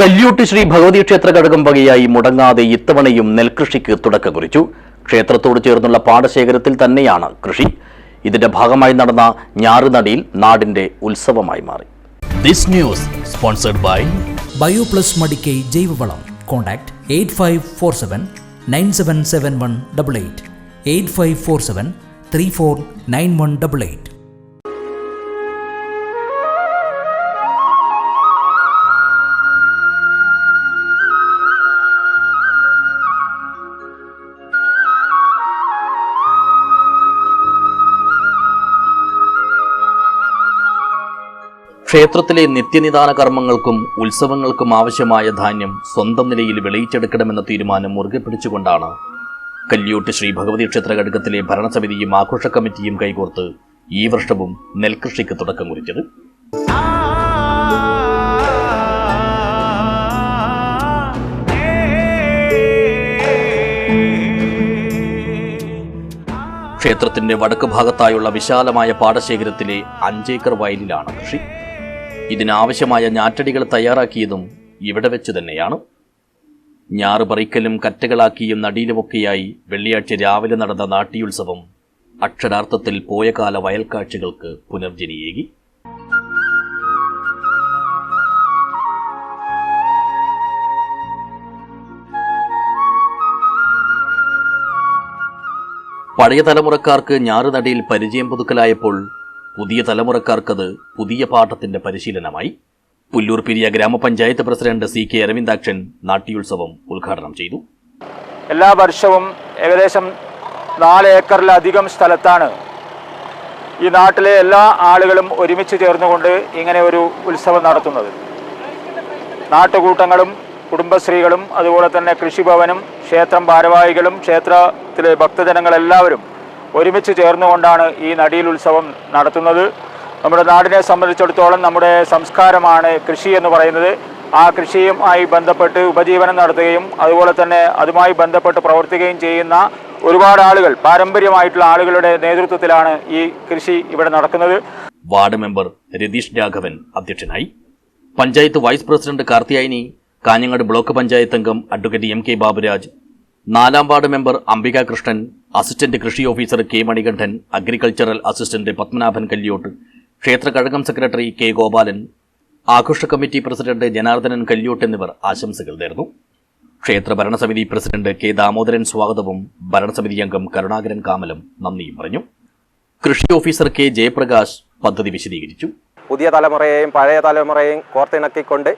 കല്യൂട്ട് ശ്രീ ഭഗവതി ക്ഷേത്ര ഘടകം വകയായി മുടങ്ങാതെ ഇത്തവണയും നെൽകൃഷിക്ക് തുടക്കം കുറിച്ചു. ക്ഷേത്രത്തോട് ചേർന്നുള്ള പാടശേഖരത്തിൽ തന്നെയാണ് കൃഷി. ഇതിന്റെ ഭാഗമായി നടന്ന ഞാറുനടിയിൽ നാടിന്റെ ഉത്സവമായി മാറി. This news sponsored by Bioplus Madikai ജൈവവളം. Contact eight five four seven nine seven seven one double eight. Eight five four seven three four nine one double eight. ക്ഷേത്രത്തിലെ നിത്യനിദാന കർമ്മങ്ങൾക്കും ഉത്സവങ്ങൾക്കും ആവശ്യമായ ധാന്യം സ്വന്തം നിലയിൽ വിളയിച്ചെടുക്കണമെന്ന തീരുമാനം മുറുകെ പിടിച്ചുകൊണ്ടാണ്. കല്യൂട്ട് ശ്രീ ഭഗവതി ക്ഷേത്ര ഘടകത്തിലെ ഭരണസമിതിയും ആഘോഷ കമ്മിറ്റിയും കൈകോർത്ത് ഈ വർഷവും നെൽകൃഷിക്ക് തുടക്കം കുറിച്ചത്. ക്ഷേത്രത്തിന്റെ വടക്ക് ഭാഗത്തായുള്ള വിശാലമായ പാടശേഖരത്തിലെ അഞ്ചേക്കർ വയലിലാണ് കൃഷി. ഇതിനാവശ്യമായ ഞാറ്റടികൾ തയ്യാറാക്കിയതും ഇവിടെ വെച്ച് തന്നെയാണ്. ഞാറ് പറിക്കലും കറ്റകളാക്കിയും നടിയിലുമൊക്കെയായി വെള്ളിയാഴ്ച രാവിലെ നടന്ന നാട്യോത്സവം അക്ഷരാർത്ഥത്തിൽ പോയകാല വയൽക്കാഴ്ചകൾക്ക് പുനർജനിയേകി. പഴയ തലമുറക്കാർക്ക് ഞാറുനടിയിൽ പരിചയം പുതുക്കലായപ്പോൾ പുതിയ തലമുറക്കാർക്കത് പുതിയ പാഠത്തിന്റെ പരിശീലനമായി പുല്ലൂർ പിരിയ ഗ്രാമപഞ്ചായത്ത് പ്രസിഡന്റ് സി കെ അരവിന്ദാക്ഷൻ നാട്യോത്സവം ഉദ്ഘാടനം ചെയ്തു. എല്ലാ വർഷവും ഏകദേശം നാല് ഏക്കറിലധികം സ്ഥലത്താണ് ഈ നാട്ടിലെ എല്ലാ ആളുകളും ഒരുമിച്ച് ചേർന്നുകൊണ്ട് ഇങ്ങനെ ഒരു ഉത്സവം നടത്തുന്നത്. നാട്ടുകൂട്ടങ്ങളും കുടുംബശ്രീകളും അതുപോലെ തന്നെ കൃഷിഭവനും ക്ഷേത്രം ഭാരവാഹികളും ക്ഷേത്രത്തിലെ ഭക്തജനങ്ങളെല്ലാവരും ഒരുമിച്ച് ചേർന്നുകൊണ്ടാണ് ഈ നടിയിൽ ഉത്സവം നടത്തുന്നത്. നമ്മുടെ നാടിനെ സംബന്ധിച്ചിടത്തോളം നമ്മുടെ സംസ്കാരമാണ് കൃഷി എന്ന് പറയുന്നത്. ആ കൃഷിയുമായി ബന്ധപ്പെട്ട് ഉപജീവനം നടത്തുകയും അതുപോലെ തന്നെ അതുമായി ബന്ധപ്പെട്ട് പ്രവർത്തിക്കുകയും ചെയ്യുന്ന ഒരുപാട് ആളുകൾ പാരമ്പര്യമായിട്ടുള്ള ആളുകളുടെ നേതൃത്വത്തിലാണ് ഈ കൃഷി ഇവിടെ നടക്കുന്നത്. വാർഡ് മെമ്പർ രതീഷ് രാഘവൻ അധ്യക്ഷനായി. Panchayat vice president Karthyayani Kanhangad block panchayat അംഗം അഡ്വക്കേറ്റ് എം കെ ബാബുരാജ് നാലാം ward member Ambika Krishnan assistant കൃഷി officer K Manikandan agricultural assistant Padmanabhan Kalliyot ക്ഷേത്ര കഴകം സെക്രട്ടറി കെ ഗോപാലൻ ആഘോഷ കമ്മിറ്റി പ്രസിഡന്റ് ജനാർദ്ദനൻ കല്യോട്ട് എന്നിവർ ആശംസകൾ നേർന്നു. ക്ഷേത്ര ഭരണസമിതി പ്രസിഡന്റ് കെ ദാമോദരൻ സ്വാഗതവും ഭരണസമിതി അംഗം കരുണാകരൻ കാമലും നന്ദിയും പറഞ്ഞു. കൃഷി ഓഫീസർ കെ ജയപ്രകാശ് പദ്ധതി വിശദീകരിച്ചു. പുതിയ തലമുറയെയും പഴയ തലമുറയെയും കോർത്തിണക്കിക്കൊണ്ട്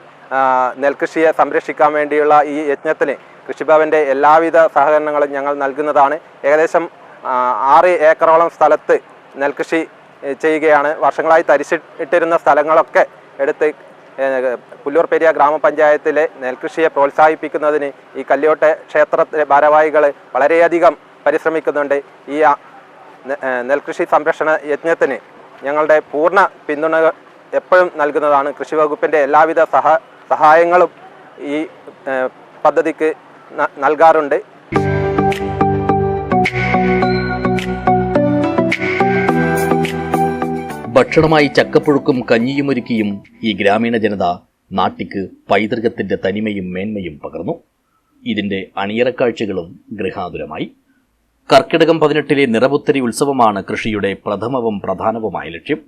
നെൽകൃഷിയെ സംരക്ഷിക്കാൻ വേണ്ടിയുള്ള ഈ യജ്ഞത്തിന് കൃഷിഭവന്റെ എല്ലാവിധ സഹകരണങ്ങളും ഞങ്ങൾ നൽകുന്നതാണ്. ഏകദേശം ആറ് ഏക്കറോളം സ്ഥലത്ത് നെൽകൃഷി ചെയ്യുകയാണ്. വർഷങ്ങളായി തരിശിട്ടിരുന്ന സ്ഥലങ്ങളൊക്കെ എടുത്ത് പുല്ലൂർ പെരിയ ഗ്രാമപഞ്ചായത്തിലെ നെൽകൃഷിയെ പ്രോത്സാഹിപ്പിക്കുന്നതിന് ഈ കല്യോട്ടെ ക്ഷേത്രത്തിലെ ഭാരവാഹികൾ വളരെയധികം പരിശ്രമിക്കുന്നുണ്ട്. ഈ നെൽകൃഷി സംരക്ഷണ യജ്ഞത്തിന് ഞങ്ങളുടെ പൂർണ പിന്തുണ എപ്പോഴും നൽകുന്നതാണ് കൃഷി വകുപ്പിന്റെ എല്ലാവിധ സഹ സഹായങ്ങളും ഈ പദ്ധതിക്ക് നൽകാറുണ്ട്. ഭക്ഷണമായി ചക്കപ്പുഴുക്കും കഞ്ഞിയും ഒരുക്കിയും ഈ ഗ്രാമീണ ജനത നാട്ടിക്ക് പൈതൃകത്തിന്റെ തനിമയും മേന്മയും പകർന്നു. ഇതിന്റെ അണിയറക്കാഴ്ചകളും ഗൃഹാതുരമായി. കർക്കിടകം പതിനെട്ടിലെ നിറപുത്തരി ഉത്സവമാണ് കൃഷിയുടെ പ്രഥമവും പ്രധാനവുമായ ലക്ഷ്യം.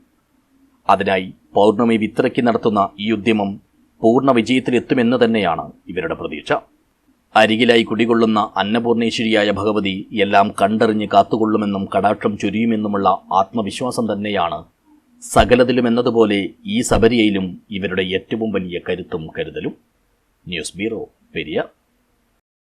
അതിനായി പൗർണമി വിത്തിറക്കി നടത്തുന്ന ഈ ഉദ്യമം പൂർണ വിജയത്തിലെത്തുമെന്ന് തന്നെയാണ് ഇവരുടെ പ്രതീക്ഷ. അരികിലായി കുടികൊള്ളുന്ന അന്നപൂർണേശ്വരിയായ ഭഗവതി എല്ലാം കണ്ടറിഞ്ഞ് കാത്തുകൊള്ളുമെന്നും കടാക്ഷം ചൊരിയുമെന്നുമുള്ള ആത്മവിശ്വാസം തന്നെയാണ് സകലതിലും എന്നതുപോലെ ഈ സബരിയയിലും ഇവരുടെ ഏറ്റവും വലിയ കരുത്തും കരുതലും. News bureau Periya